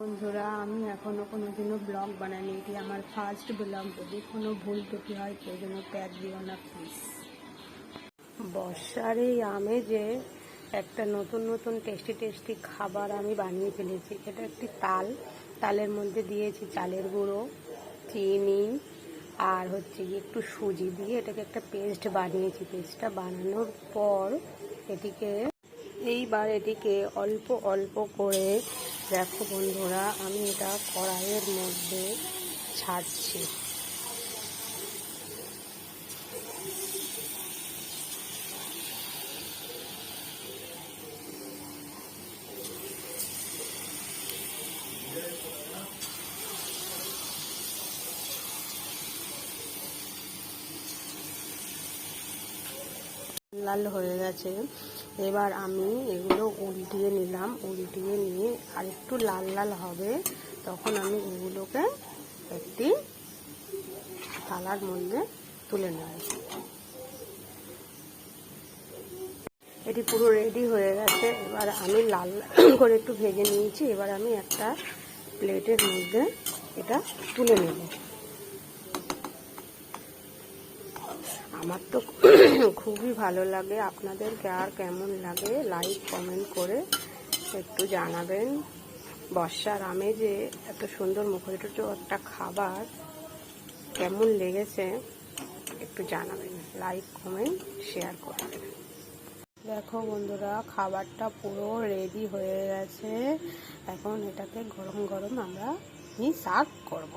বন্ধুরা, আমি এখনও কোনোদিনও ব্লগ বানাইনি। এটি আমার ফার্স্ট ব্লগ যদি কোনো ভুল ত্রুটি হয়, কেউ যেন প্যাক দিও না প্লিজ বর্ষার এই আমেজে একটা নতুন নতুন টেস্টি টেস্টি খাবার আমি বানিয়ে ফেলেছি। এটা একটি তাল। তালের মধ্যে দিয়েছি চালের গুঁড়ো চিনি আর হচ্ছে একটু সুজি দিয়ে এটাকে একটা পেস্ট বানিয়েছি। পেস্টটা বানানোর পর এটিকে, এইবার এটিকে অল্প অল্প করে দেখো বন্ধুরা আমি এটা কড়াইয়ের মধ্যে ছাড়ছি। লাল হয়ে গেছে। এবার আমি এগুলো উল্টিয়ে নিলাম। উল্টিয়ে নিয়ে আর একটু লাল লাল হবে। তখন আমি এগুলোকে একটি থালার মধ্যে তুলে নেব। এটি পুরো রেডি হয়ে গেছে। এবার আমি লাল করে একটু ভেজে নিয়েছি। এবার আমি একটা প্লেটের মধ্যে এটা তুলে নেব। আমার তো খুবই ভালো লাগে। আপনাদেরকে আর কেমন লাগে লাইক কমেন্ট করে একটু জানাবেন। বর্ষার আমেজে এত সুন্দর মুখরিত একটা খাবার কেমন লেগেছে একটু জানাবেন। লাইক কমেন্ট শেয়ার করবেন। দেখো বন্ধুরা, খাবারটা পুরো রেডি হয়ে গেছে। এখন এটাকে গরম গরম আমরা সার্ভ করব।